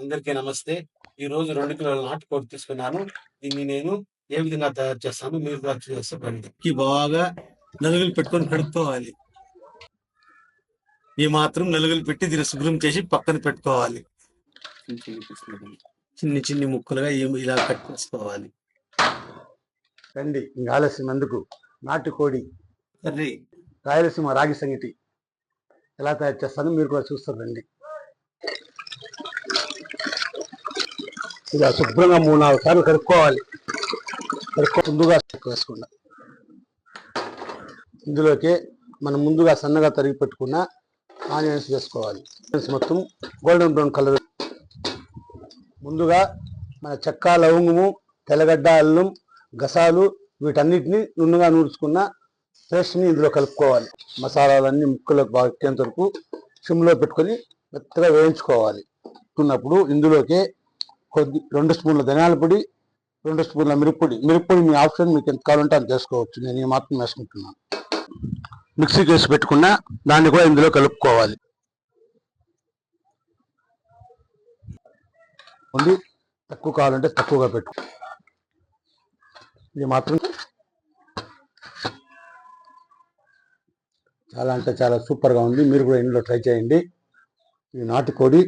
అందరికీ నమస్తే. ఈ రోజు రెండు కిలోల నాటుకోడి తీసుకున్నాను. దీన్ని నేను ఏ విధంగా తయారు చేస్తాను? మీరు కూడా చేస్తే బండి బాగా నలుగులు పెట్టుకొని కడుక్కోవాలి. ఈ మాత్రం నలుగులు పెట్టి దీన్ని శుభ్రం చేసి పక్కన పెట్టుకోవాలి. చిన్ని చిన్ని ముక్కలుగా ఇలా కట్ చేసుకోవాలి. రండి ఇంకా ఆలస్యం ఎందుకు నాటుకోడి రాయలసీమ రాగి సంగటి. ఎలా తయారు చేస్తానో మీరు కూడా చూస్తారు రండి. ఇలా శుభ్రంగా మూడు నాలుగు సార్లు కడుక్కోవాలి. కడుక్కో ముందుగా వేసుకున్నా ఇందులోకి మనం ముందుగా సన్నగా తరిగి పెట్టుకున్న ఆనియన్స్ వేసుకోవాలి. ఆనియన్స్ మొత్తం గోల్డెన్ బ్రౌన్ కలర్. ముందుగా మన చెక్క లవంగము తెల్లగడ్డ అల్లం గసాలు వీటన్నిటిని నున్నగా నూడ్చుకున్న పేస్ట్ని ఇందులో కలుపుకోవాలి. మసాలాలన్నీ ముక్కలకు బాగా వరకు సిమ్లో పెట్టుకొని మెత్తగా వేయించుకోవాలి. ఉన్నప్పుడు ఇందులోకి కొద్ది రెండు స్పూన్ల ధనియాల పొడి రెండు స్పూన్ల మిరప్పొడి మిరప్పొడి మీ ఆప్షన్ మీకు ఎంత కావాలంటే అంత చేసుకోవచ్చు నేను ఈ మాత్రం వేసుకుంటున్నాను. మిక్సీ చేసి పెట్టుకున్న దాన్ని కూడా ఇందులో కలుపుకోవాలి. ఉంది. తక్కువ కావాలంటే తక్కువగా పెట్టు. ఇది మాత్రం చాలా అంటే చాలా సూపర్గా ఉంది. మీరు కూడా ఇంట్లో ట్రై చేయండి. ఇది నాటుకోడి.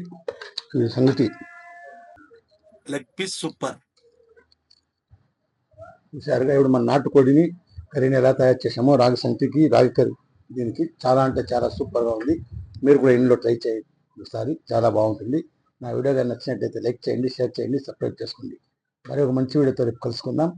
ఇది సంగతి లెగ్ పీస్ సూపర్ ఈసారిగా ఇప్పుడు మన నాటుకోడిని కర్రీని ఎలా తయారు చేసామో రాగి సంతికి రాగి కర్రీ దీనికి చాలా అంటే చాలా సూపర్గా ఉంది. మీరు కూడా ఇంట్లో ట్రై చేయండి. ఒకసారి చాలా బాగుంటుంది. నా వీడియో కానీ నచ్చినట్టయితే లైక్ చేయండి షేర్ చేయండి సబ్స్క్రైబ్ చేసుకోండి. మరి ఒక మంచి వీడియోతో రేపు కలుసుకుందాం.